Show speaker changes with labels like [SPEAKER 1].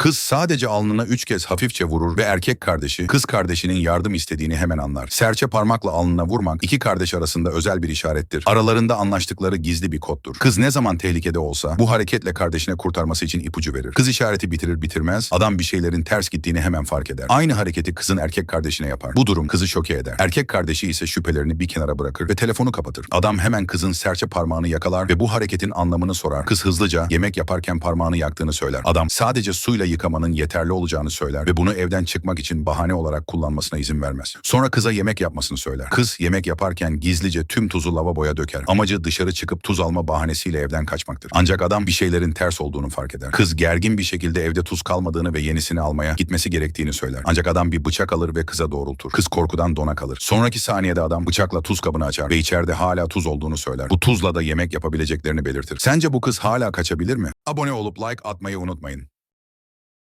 [SPEAKER 1] Kız sadece alnına üç kez hafifçe vurur ve erkek kardeşi kız kardeşinin yardım istediğini hemen anlar. Serçe parmakla alnına vurmak iki kardeş arasında özel bir işarettir. Aralarında anlaştıkları gizli bir koddur. Kız ne zaman tehlikede olsa bu hareketle kardeşine kurtarması için ipucu verir. Kız işareti bitirir bitirmez adam bir şeylerin ters gittiğini hemen fark eder. Aynı hareketi kızın erkek kardeşine yapar. Bu durum kızı şoke eder. Erkek kardeşi ise şüphelerini bir kenara bırakır ve telefonu kapatır. Adam hemen kızın serçe parmağını yakalar ve bu hareketin anlamını sorar. Kız hızlıca yemek yaparken parmağını yaktığını söyler. Adam sadece suyla yıkamanın yeterli olacağını söyler ve bunu evden çıkmak için bahane olarak kullanmasına izin vermez. Sonra kıza yemek yapmasını söyler. Kız yemek yaparken gizlice tüm tuzu lavaboya döker. Amacı dışarı çıkıp tuz alma bahanesiyle evden kaçmaktır. Ancak adam bir şeylerin ters olduğunu fark eder. Kız gergin bir şekilde evde tuz kalmadığını ve yenisini almaya gitmesi gerektiğini söyler. Ancak adam bir bıçak alır ve kıza doğrultur. Kız korkudan dona kalır. Sonraki saniyede adam bıçakla tuz kabını açar ve içeride hala tuz olduğunu söyler. Bu tuzla da yemek yapabileceklerini belirtir. Sence bu kız hala kaçabilir mi? Abone olup like atmayı unutmayın.